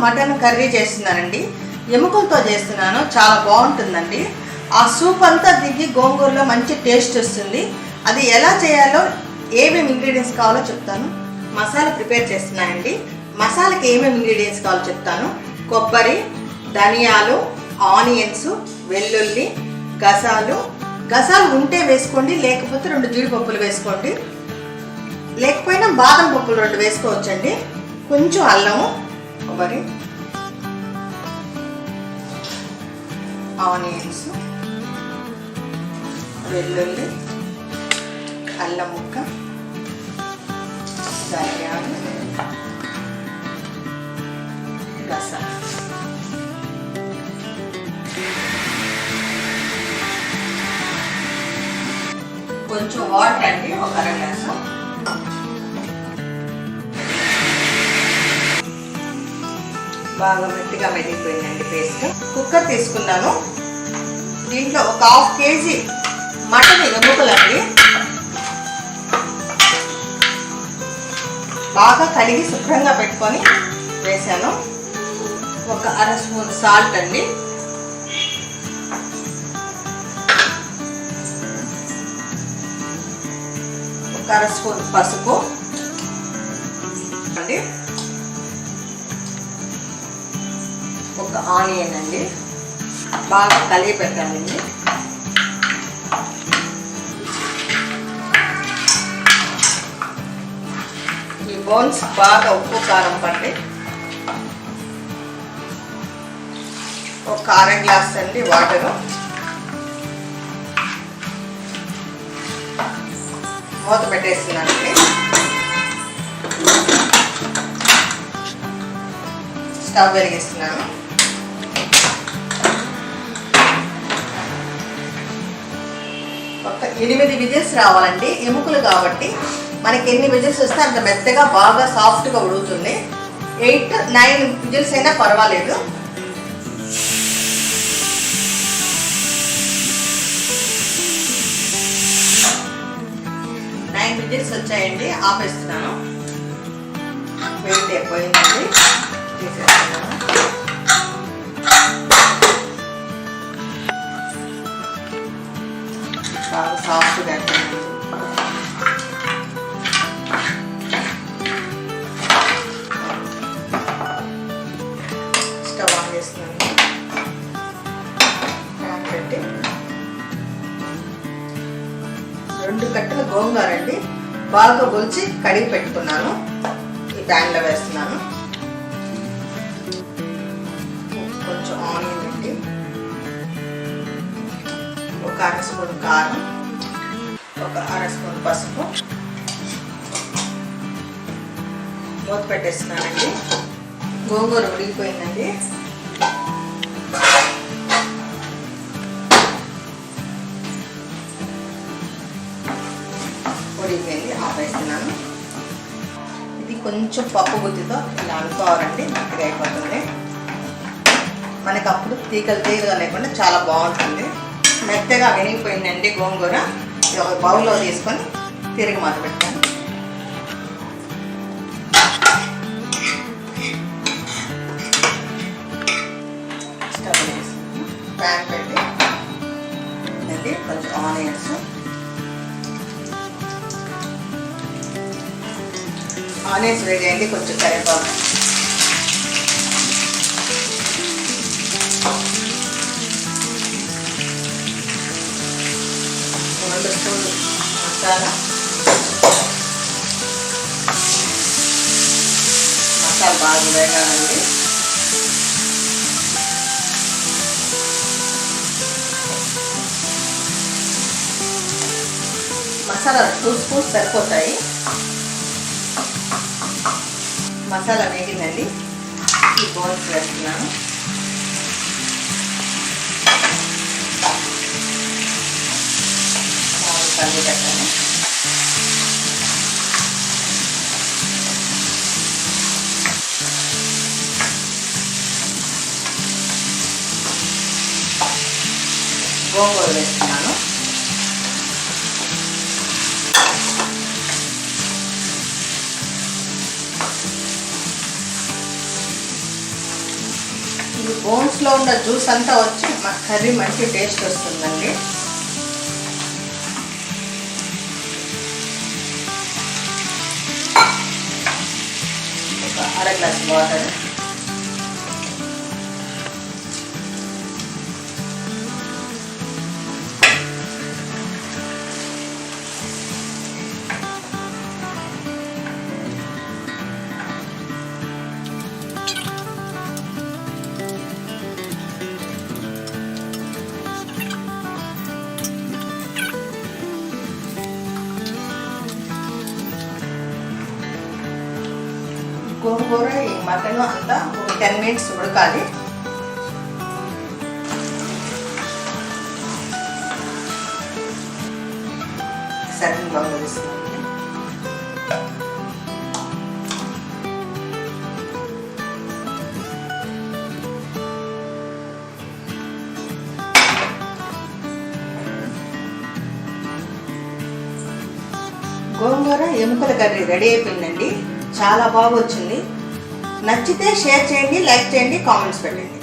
Mutton curry చేస్తున్నానండి. ఎముకలతో చేస్తున్నాను. చాలా బాగుంటుందండి. ఆ సూప్ అంతా దిగి గోంగూరలో మంచి టేస్ట్ వస్తుంది. అది ఎలా చేయాలో ఏమేమి ఇంగ్రీడియంట్స్ కావాలో చెప్తాను. మసాలా ప్రిపేర్ చేస్తున్నానండి. మసాలాకి ఏమేమి ఇంగ్రీడియంట్స్ కావాలో చెప్తాను. కొబ్బరి ధనియాలు ఆనియన్స్ వెల్లుల్లి గసాలు. గసాలు ఉంటే వేసుకోండి లేకపోతే రెండు జీడిపప్పులు వేసుకోండి. లేకపోయినా బాదం పప్పులు రెండు వేసుకోవచ్చండి. కొంచెం అల్లము కొబ్బరి ఆనియన్స్. వెల్లుల్లి. అల్లం ముక్క. ధనియాలు. గస. కొంచెం వాటర్ అండి ఒక అర గ్లాసు బాగా మెత్తగా మెదిగిపోయిందండి పేస్ట్. కుక్కర్ తీసుకున్నాను. దీంట్లో ఒక హాఫ్ కేజీ మటన్ ఎముకలండి బాగా కడిగి శుభ్రంగా పెట్టుకొని వేసాను ఒక అర స్పూన్ సాల్ట్ అండి. ఒక అర స్పూన్ పసుపు అండి. ఆనియన్ అండి. బాగా కలిగి పెట్టాలండి ఈ బోన్స్ బాగా ఉప్పు కారం పట్టి. ఒక అర గ్లాస్ అండి వాటరు. మూత పెట్టేస్తున్నానండి స్టవ్ వెలిగిస్తున్నాను. ఎనిమిది విజిల్స్ రావాలండి. ఎముకలు కాబట్టి మనకి ఎన్ని విజిల్స్ వస్తే అంత మెత్తగా బాగా సాఫ్ట్గా ఉడుగుతుంది ఎయిట్ నైన్ విజిల్స్ అయినా పర్వాలేదు. నైన్ విజిల్స్ వచ్చాయండి. ఆపేస్తున్నాను. వెయిట్ అయిపోయిందండి తీసేస్తున్నాను. బాగా సాఫ్ట్గా అయిపోయింది స్టవ్ ఆన్ చేస్తున్నాను. ప్యాన్ పెట్టి. రెండు కట్టల గోంగూర అండి. బాగా గొలిచి కడిగి పెట్టుకున్నాను. ఈ ప్యాన్లో వేస్తున్నాను. ఒక అర స్పూన్ కారం ఒక అర స్పూన్ పసుపు. మూత పెట్టేస్తున్నానండి. గోంగూర ఉడికిపోయిందండి. ఉడికిపోయింది ఆపేస్తున్నాను. ఇది కొంచెం పప్పు గుత్తితో ఇలా అనుకోవాలండి మెత్తగా అయిపోతుంది మనకి అప్పుడు తీగలు తీగలు లేకుండా చాలా బాగుంటుంది. మెత్తగా వినిగిపోయిందండి గోంగూర. ఇది ఒక బౌల్లో తీసుకొని తిరిగి మొదలు పెట్టాను ప్యాన్ పెట్టి ఇది కొంచెం ఆనియన్స్. ఆనియన్స్ రెడీ అయింది కొంచెం కరివేపాకు. మసాలా మసాలా బాగా వేగాలండి. మసాలా టూ స్పూన్స్ సరిపోతాయి. మసాలా వేగిందండి. ఈ బోన్స్ వేస్తున్నాను. బాగా గోంగూర వేస్తున్నాను. ఇది బోన్స్లో ఉన్న జ్యూస్ అంతా వచ్చి మా కర్రీ మంచి టేస్ట్ వస్తుందండి. అర గ్లాస్ వాటర్ గోంగూర ఈ మటన్ అంతా ఒక టెన్ మినిట్స్ ఉడకాలి. సర్వింగ్ గోంగూర ఎముకల కర్రీ రెడీ అయిపోయిందండి. చాలా బాగా వచ్చింది నచ్చితే షేర్ చేయండి లైక్ చేయండి కామెంట్స్ పెట్టండి.